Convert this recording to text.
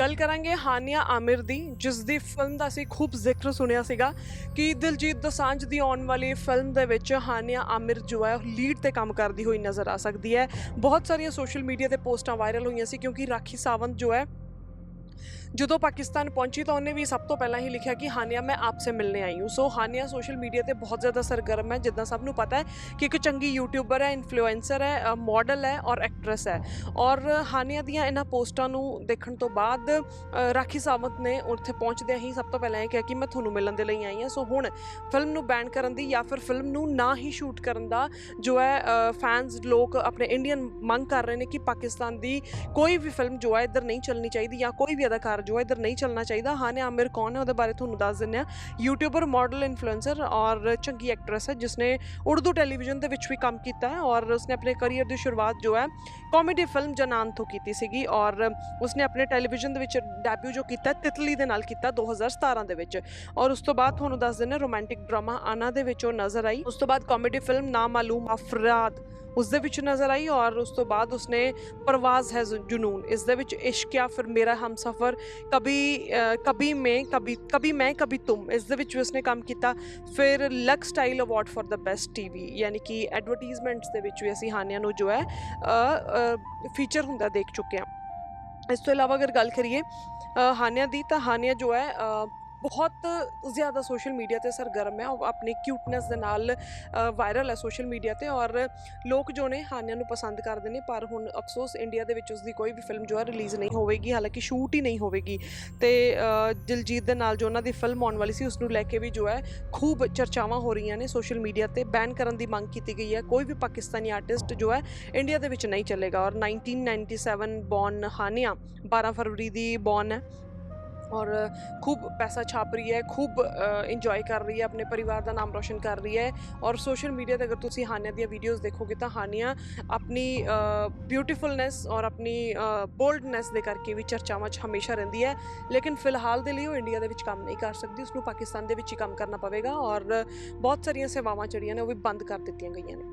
ਗੱਲ ਕਰਾਂਗੇ ਹਾਨੀਆ ਆਮਿਰ ਦੀ, ਜਿਸ ਦੀ ਫਿਲਮ ਦਾ ਅਸੀਂ ਖੂਬ ਜ਼ਿਕਰ ਸੁਣਿਆ ਸੀਗਾ ਕਿ ਦਿਲਜੀਤ ਦੋਸਾਂਝ ਦੀ ਆਉਣ ਵਾਲੀ ਫਿਲਮ ਦੇ ਵਿੱਚ ਹਾਨੀਆ ਆਮਿਰ ਜੋ ਹੈ ਲੀਡ ਤੇ ਕੰਮ ਕਰਦੀ ਹੋਈ ਨਜ਼ਰ ਆ ਸਕਦੀ ਹੈ। ਬਹੁਤ ਸਾਰੀਆਂ ਸੋਸ਼ਲ ਮੀਡੀਆ ਤੇ ਪੋਸਟਾਂ ਵਾਇਰਲ ਹੋਈਆਂ ਸੀ ਕਿਉਂਕਿ ਰਾਖੀ ਸਾਵੰਤ ਜੋ ਹੈ ਜਦੋਂ ਪਾਕਿਸਤਾਨ ਪਹੁੰਚੀ ਤਾਂ ਉਹਨੇ ਵੀ ਸਭ ਤੋਂ ਪਹਿਲਾਂ ਹੀ ਲਿਖਿਆ ਕਿ ਹਾਨੀਆ, ਮੈਂ ਆਪਸੇ ਮਿਲਨੇ ਆਈ ਹੂੰ। ਸੋ ਹਾਨੀਆ ਸੋਸ਼ਲ ਮੀਡੀਆ ਤੇ ਬਹੁਤ ਜ਼ਿਆਦਾ ਸਰਗਰਮ ਹੈ, ਜਿੱਦਾਂ ਸਭ ਨੂੰ ਪਤਾ ਹੈ ਕਿ ਇੱਕ ਚੰਗੀ ਯੂਟਿਊਬਰ ਹੈ ਇਨਫਲੂਐਂਸਰ ਹੈ ਮਾਡਲ ਹੈ ਔਰ ਐਕਟਰੈਸ ਹੈ। ਔਰ ਹਾਨੀਆ ਦੀਆਂ ਇਹਨਾਂ ਪੋਸਟਾਂ ਨੂੰ ਦੇਖਣ ਤੋਂ ਬਾਅਦ ਰਾਖੀ ਸਾਵੰਤ ਨੇ ਉੱਥੇ ਪਹੁੰਚਦਿਆਂ ਹੀ ਸਭ ਤੋਂ ਪਹਿਲਾਂ ਇਹ ਕਿਹਾ ਕਿ ਮੈਂ ਤੁਹਾਨੂੰ ਮਿਲਣ ਦੇ ਲਈ ਆਈ ਹਾਂ। ਸੋ ਹੁਣ ਫਿਲਮ ਨੂੰ ਬੈਨ ਕਰਨ ਦੀ ਜਾਂ ਫਿਰ ਫਿਲਮ ਨੂੰ ਨਾ ਹੀ ਸ਼ੂਟ ਕਰਨ ਦਾ ਜੋ ਹੈ ਫੈਨਸ ਲੋਕ ਆਪਣੇ ਇੰਡੀਅਨ ਮੰਗ ਕਰ ਰਹੇ ਨੇ ਕਿ ਪਾਕਿਸਤਾਨ ਦੀ ਕੋਈ ਵੀ ਫਿਲਮ ਜੋ ਹੈ ਇੱਧਰ ਨਹੀਂ ਚੱਲਣੀ ਚਾਹੀਦੀ ਜਾਂ ਕੋਈ ਵੀ ਅਦਾਕਾਰ ਜੋ ਹੈ ਇੱਧਰ ਨਹੀਂ ਚੱਲਣਾ ਚਾਹੀਦਾ। ਹਾਨੇ ਆਮਿਰ ਕੌਣ ਹੈ? ਉਹਦੇ ਬਾਰੇ ਤੁਹਾਨੂੰ ਦੱਸ ਦਿੰਦੇ ਆ ਯੂਟਿਊਬਰ ਮਾਡਲ ਇਨਫਲੂਐਂਸਰ ਔਰ ਚੰਗੀ ਐਕਟਰੈਸ ਹੈ, ਜਿਸਨੇ ਉਰਦੂ ਟੈਲੀਵਿਜ਼ਨ ਦੇ ਵਿੱਚ ਵੀ ਕੰਮ ਕੀਤਾ ਹੈ ਔਰ ਉਸਨੇ ਆਪਣੇ ਕੈਰੀਅਰ ਦੀ ਸ਼ੁਰੂਆਤ ਜੋ ਹੈ ਕਾਮੇਡੀ ਫਿਲਮ ਜਨਾਨ ਤੋਂ ਕੀਤੀ ਸੀਗੀ ਔਰ ਉਸਨੇ ਆਪਣੇ ਟੈਲੀਵਿਜ਼ਨ ਦੇ ਵਿੱਚ ਡੈਬਿਊ ਜੋ ਕੀਤਾ ਤਿਤਲੀ ਦੇ ਨਾਲ ਕੀਤਾ 2017 ਦੇ ਵਿੱਚ। ਔਰ ਉਸ ਤੋਂ ਬਾਅਦ ਤੁਹਾਨੂੰ ਦੱਸ ਦਿੰਦੇ ਰੋਮਾਂਟਿਕ ਡਰਾਮਾ ਆਨਾ ਦੇ ਵਿੱਚ ਉਹ ਨਜ਼ਰ ਆਈ। ਉਸ ਤੋਂ ਬਾਅਦ ਕਾਮੇਡੀ ਫਿਲਮ ਨਾ ਮਾਲੂਮ ਅਫਰਾਦ ਉਸ ਦੇ ਵਿੱਚ ਨਜ਼ਰ ਆਈ ਔਰ ਉਸ ਤੋਂ ਬਾਅਦ ਉਸਨੇ ਪਰਵਾਜ਼ ਹੈ ਜ਼ੁ- ਇਸ ਦੇ ਵਿੱਚ ਇਸ਼ਕ ਆ, ਫਿਰ ਮੇਰਾ ਹਮਸਫਰ ਕਭੀ ਕਭੀ ਮੈਂ ਕਬੀ ਕਭੀ ਮੈਂ ਕਬੀ ਤੁਮ ਇਸ ਦੇ ਵਿੱਚ ਵੀ ਉਸਨੇ ਕੰਮ ਕੀਤਾ ਫਿਰ Lux style award for the best TV ਯਾਨੀ ਕਿ ਐਡਵਰਟਾਈਜ਼ਮੈਂਟਸ ਦੇ ਵਿੱਚ ਵੀ ਅਸੀਂ ਹਾਨੀਆਂ ਨੂੰ ਜੋ ਹੈ ਫੀਚਰ ਹੁੰਦਾ ਦੇਖ ਚੁੱਕੇ ਹਾਂ ਇਸ ਤੋਂ ਇਲਾਵਾ ਅਗਰ ਗੱਲ ਕਰੀਏ ਹਾਨੀਆਂ ਦੀ ਤਾਂ ਹਾਨੀਆਂ ਜੋ ਹੈ ਬਹੁਤ ਜ਼ਿਆਦਾ ਸੋਸ਼ਲ ਮੀਡੀਆ ਤੇ ਸਰਗਰਮ ਹੈ। ਉਹ ਆਪਣੀ ਕਿਊਟਨੈਸ ਦੇ ਨਾਲ ਵਾਇਰਲ ਹੈ ਸੋਸ਼ਲ ਮੀਡੀਆ ਤੇ ਔਰ ਲੋਕ ਜੋ ਨੇ ਹਾਨੀਆਂ ਨੂੰ ਪਸੰਦ ਕਰਦੇ ਨੇ ਪਰ ਹੁਣ ਅਫਸੋਸ ਇੰਡੀਆ ਦੇ ਵਿੱਚ ਉਸ ਦੀ ਕੋਈ ਵੀ ਫਿਲਮ ਜੋ ਹੈ ਰਿਲੀਜ਼ ਨਹੀਂ ਹੋਵੇਗੀ ਹਾਲਾਂਕਿ ਸ਼ੂਟ ਹੀ ਨਹੀਂ ਹੋਵੇਗੀ। ਤੇ ਅ, ਦਿਲਜੀਤ ਦੇ ਨਾਲ ਜੋ ਉਹਨਾਂ ਦੀ ਫਿਲਮ ਆਉਣ ਵਾਲੀ ਸੀ ਉਸ ਨੂੰ ਲੈ ਕੇ ਵੀ ਜੋ ਹੈ ਖੂਬ ਚਰਚਾਵਾਂ ਹੋ ਰਹੀਆਂ ਨੇ ਸੋਸ਼ਲ ਮੀਡੀਆ ਤੇ। ਬੈਨ ਕਰਨ ਦੀ ਮੰਗ ਕੀਤੀ ਗਈ ਹੈ। ਕੋਈ ਵੀ ਪਾਕਿਸਤਾਨੀ ਆਰਟਿਸਟ ਜੋ ਹੈ ਇੰਡੀਆ ਦੇ ਵਿੱਚ ਨਹੀਂ ਚੱਲੇਗਾ। ਔਰ 1997 ਬੌਰਨ ਹਾਨਿਆ 12 ਫਰਵਰੀ ਦੀ ਬੌਰਨ ਹੈ। ਔਰ ਖੂਬ ਪੈਸਾ ਛਾਪ ਰਹੀ ਹੈ, ਖੂਬ ਇੰਜੋਏ ਕਰ ਰਹੀ ਹੈ, ਆਪਣੇ ਪਰਿਵਾਰ ਦਾ ਨਾਮ ਰੋਸ਼ਨ ਕਰ ਰਹੀ ਹੈ ਔਰ ਸੋਸ਼ਲ ਮੀਡੀਆ ਤੇ ਅਗਰ ਤੁਸੀਂ ਹਾਨੀਆ ਦੀਆਂ ਵੀਡੀਓਜ਼ ਦੇਖੋਗੇ ਤਾਂ ਹਾਨੀਆ ਆਪਣੀ ਬਿਊਟੀਫੁਲਨੈਸ ਔਰ ਆਪਣੀ ਬੋਲਡਨੈਸ ਦੇ ਕਰਕੇ ਵੀ ਚਰਚਾਵਾਂ 'ਚ ਹਮੇਸ਼ਾ ਰਹਿੰਦੀ ਹੈ। ਲੇਕਿਨ ਫਿਲਹਾਲ ਦੇ ਲਈ ਉਹ ਇੰਡੀਆ ਦੇ ਵਿੱਚ ਕੰਮ ਨਹੀਂ ਕਰ ਸਕਦੀ ਉਸ ਨੂੰ ਪਾਕਿਸਤਾਨ ਦੇ ਵਿੱਚ ਹੀ ਕੰਮ ਕਰਨਾ ਪਵੇਗਾ ਔਰ ਬਹੁਤ ਸਾਰੀਆਂ ਸੇਵਾਵਾਂ ਜਿਹੜੀਆਂ ਨੇ ਉਹ ਵੀ ਬੰਦ ਕਰ ਦਿੱਤੀਆਂ ਗਈਆਂ ਨੇ।